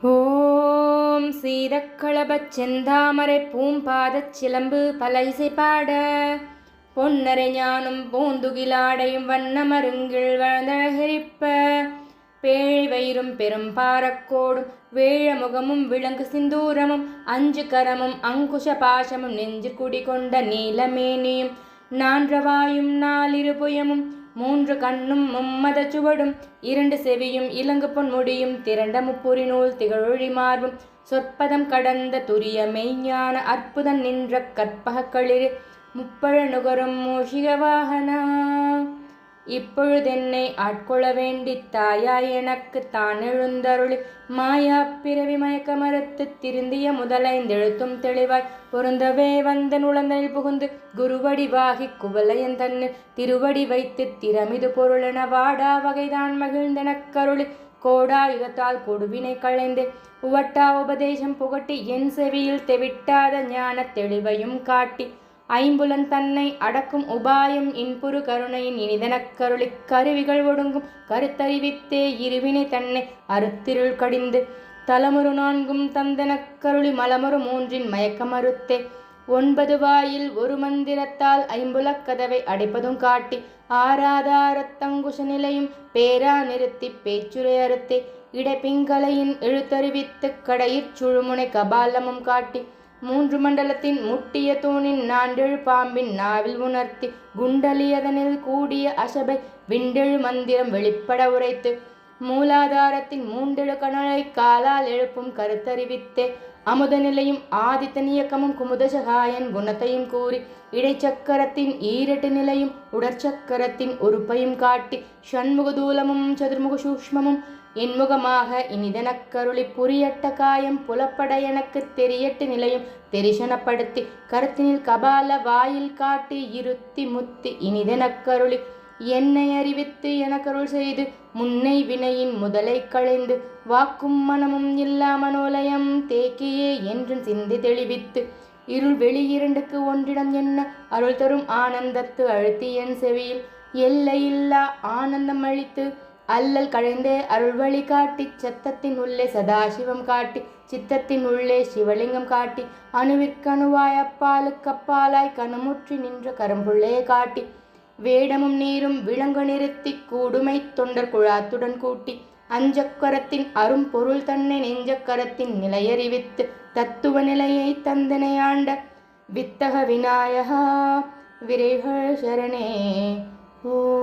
ஓம் சீதக்களபச் செந்தாமரை பூம்பாதச் சிலம்பு பல இசை பாட பொன்னரை ஞானும் பூந்துகிலாடையும் வண்ணமருங்கில் வளர்ந்தழகரிப்ப பேழி வயிறும் பெரும் பாரக்கோடும் வேழமுகமும் விலங்கு சிந்தூரமும் அஞ்சு கரமும் அங்குஷ பாசமும் நெஞ்சு குடிகொண்ட நீலமேனியும் நான்றவாயும் நாலிரு புயமும் மூன்று கண்ணும் மும்மத சுவடும் இரண்டு செவியும் இலங்கு பொன்முடியும் திரண்ட முப்புரி நூல் திகழொழி மார்பும். சொற்பதம் கடந்த துரிய மெய்ஞான அற்புதம் நின்ற கற்பக களிறு முப்பழ நுகரும் மூஷிக வாகனா இப்பொழுதென்னை ஆட்கொள்ள வேண்டி தாயாய் எனக்கு தான் எழுந்தருளி மாயா பிறவி மயக்க மறுத்து திருந்திய முதலைந்தெழுத்தும் தெளிவாய் பொருந்தவே வந்த நுழந்தனில் புகுந்து குருவடிவாகி குவலையன் தன்னு திருவடி வைத்து திறமிது பொருளென வாடா வகைதான் மகிழ்ந்தெனக் கருளி கோடா கோடாயுதத்தால் கொடுவினை களைந்து உவட்டா உபதேசம் புகட்டி என் செவியில் தெவிட்டாத ஞான தெளிவையும் காட்டி ஐம்புலன் தன்னை அடக்கும் உபாயம் இன்புறு கருணையின் இனிதனக் கருளிக் கருவிகள் ஒடுங்கும். கருத்தறிவித்தே இருவினை தன்னை அறுத்திருள் கடிந்து. தலமுறு நான்கும் தந்தனக் கருளி மலமுறு மூன்றின் மயக்கமறுத்தே. ஒன்பது வாயில் ஒரு மந்திரத்தால் ஐம்புலக் கதவை அடைப்பதும் காட்டி. ஆராதாரத்தங்குஷ நிலையும் பேரா நிறுத்தி பேச்சுரை அறுத்தே. இடைப்பிங்கலையின் எழுத்தறிவித்து கடையிற் சுழுமுனை கபாலமும் காட்டி. மூன்று மண்டலத்தின் முட்டிய தூணின் நாண்டெழு பாம்பின் நாவில் உணர்த்தி குண்டலியதனில் கூடிய அசபை விண்டெழு மந்திரம் வெளிப்பட உரைத்து மூலாதாரத்தின் மூண்டெழு கணலை காலால் எழுப்பும் கருத்தறிவித்தே அமுத நிலையும் ஆதித்தன் இயக்கமும் குமுதசகாயன் குணத்தையும் கூறி இடைச்சக்கரத்தின் ஈரட்டு நிலையும் உடற்சக்கரத்தின் உறுப்பையும் காட்டி ஷண்முக தூலமும் சதுர்முக சூக்ஷ்மமும் என்முகமாக இனிதனக்கருளி புரியட்ட காயம் புலப்பட எனக்கு தெரியட்டு நிலையும். தெரிசனப்படுத்தி கருத்தினில் கபால வாயில் காட்டி இருத்தி முத்தி இனிதனக்கருளி என்னை அறிவித்து எனக்கருள் செய்து முன்னை வினையின் முதலை களைந்து வாக்கும் மனமும் இல்லா மனோலயம் தேக்கியே என்றும் சிந்தி தெளிவித்து இருள் வெளி இரண்டுக்கு ஒன்றிடம் என்ன அருள் தரும் ஆனந்தத்து அழுத்தி என் செவியில் எல்லையில்லா ஆனந்தம் அளித்து அல்லல் கழைந்தே அருள் வழி காட்டி சத்தத்தின் உள்ளே சதாசிவம் காட்டி சித்தத்தின் உள்ளே சிவலிங்கம் காட்டி அணுவிற்கணுவாய் அப்பாலுக்கப்பாலாய் கணமுற்றி நின்ற கரும்புள்ளே காட்டி வேடமும் நீரும் விளங்கு நிறுத்தி கூடுமை தொண்டர் குழாத்துடன் கூட்டி அஞ்சக்கரத்தின் அரும் பொருள் தன்னை நெஞ்சக்கரத்தின் நிலையறிவித்து தத்துவ நிலையை தந்தனை ஆண்ட வித்தக விநாயகா விரைகள் சரணே. ஓ